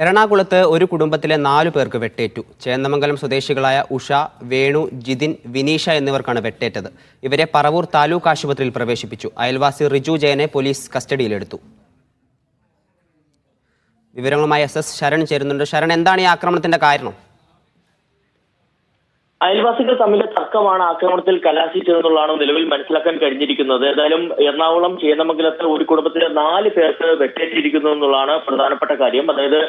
എറണാകുളത്ത് ഒരു കുടുംബത്തിലെ നാലു പേർക്ക് വെട്ടേറ്റു. ചേന്നമംഗലം സ്വദേശികളായ ഉഷ വേണു ജിതിൻ വിനീഷ എന്നിവർക്കാണ് വെട്ടേറ്റത്. ഇവരെ പറവൂർ താലൂക്ക് ആശുപത്രിയിൽ പ്രവേശിപ്പിച്ചു. അയൽവാസി റിജു ജയനെ പോലീസ് കസ്റ്റഡിയിലെടുത്തു. വിവരങ്ങളുമായി എസ് എസ് ശരൺ ചേരുന്നുണ്ട്. ശരൺ എന്താണ് ഈ ആക്രമണത്തിന്റെ കാരണം? അയൽവാസികൾ തമ്മിലെ തർക്കമാണ് ആക്രമണത്തിൽ കലാശിച്ചതെന്നുള്ളതാണ് നിലവിൽ മനസ്സിലാക്കാൻ കഴിഞ്ഞിരിക്കുന്നത്. ഏതായാലും എറണാകുളം ചേന്നമംഗലത്ത് ഒരു കുടുംബത്തിലെ നാല് പേർക്ക് വെട്ടേറ്റിരിക്കുന്നു എന്നുള്ളതാണ് പ്രധാനപ്പെട്ട കാര്യം. അതായത്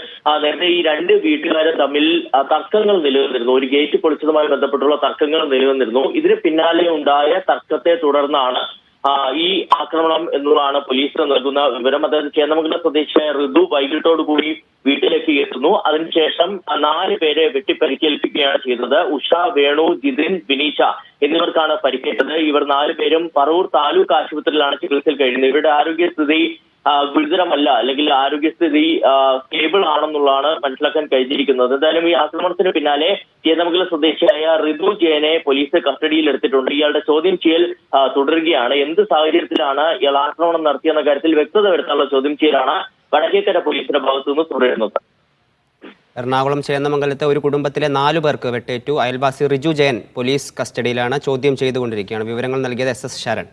നേരത്തെ ഈ രണ്ട് വീട്ടുകാരും തമ്മിൽ തർക്കങ്ങൾ നിലനിന്നിരുന്നു. ഒരു ഗേറ്റ് പൊളിച്ചതുമായി ബന്ധപ്പെട്ടുള്ള തർക്കങ്ങൾ നിലനിന്നിരുന്നു. ഇതിന് പിന്നാലെ ഉണ്ടായ തർക്കത്തെ തുടർന്നാണ് ഈ ആക്രമണം എന്നുള്ളതാണ് പോലീസ് നൽകുന്ന വിവരം. അതായത് ചേന്നമംഗലം സ്വദേശിയായ ഋതു വൈകിട്ടോടുകൂടി വീട്ടിലേക്ക് എത്തുന്നു. അതിനുശേഷം നാല് പേരെ വെട്ടിപ്പരിക്കേൽപ്പിക്കുകയാണ് ചെയ്തത്. ഉഷ വേണു ജിതിൻ വിനീഷ എന്നിവർക്കാണ് പരിക്കേറ്റത്. ഇവർ നാല് പേരും പറവൂർ താലൂക്ക് ആശുപത്രിയിലാണ് ചികിത്സയിൽ കഴിയുന്നത്. ഇവരുടെ ആരോഗ്യസ്ഥിതി ഗുരുതരമല്ല. അല്ലെങ്കിൽ ആരോഗ്യസ്ഥിതി സ്റ്റേബിൾ ആണെന്നുള്ളതാണ് മനസ്സിലാക്കാൻ കഴിഞ്ഞിരിക്കുന്നത്. എന്തായാലും ഈ ആക്രമണത്തിന് പിന്നാലെ ചേന്നമംഗലം സ്വദേശിയായ റിതു ജയനെ പോലീസ് കസ്റ്റഡിയിൽ എടുത്തിട്ടുണ്ട്. ഇയാളുടെ ചോദ്യം ചെയ്യൽ തുടരുകയാണ്. എന്ത് സാഹചര്യത്തിലാണ് ഇയാൾ ആക്രമണം നടത്തിയെന്ന കാര്യത്തിൽ വ്യക്തത വരുത്താനുള്ള ചോദ്യം ചെയ്യലാണ് വടക്കേക്കര പോലീസിന്റെ ഭാഗത്തുനിന്ന് തുടരുന്നത്. എറണാകുളം ചേന്നമംഗലത്തെ ഒരു കുടുംബത്തിലെ നാലു പേർക്ക് വെട്ടേറ്റു. അയൽവാസി റിജു ജയൻ പോലീസ് കസ്റ്റഡിയിലാണ് ചോദ്യം ചെയ്തുകൊണ്ടിരിക്കുകയാണ്. വിവരങ്ങൾ നൽകിയത് എസ് എസ് ശരൺ.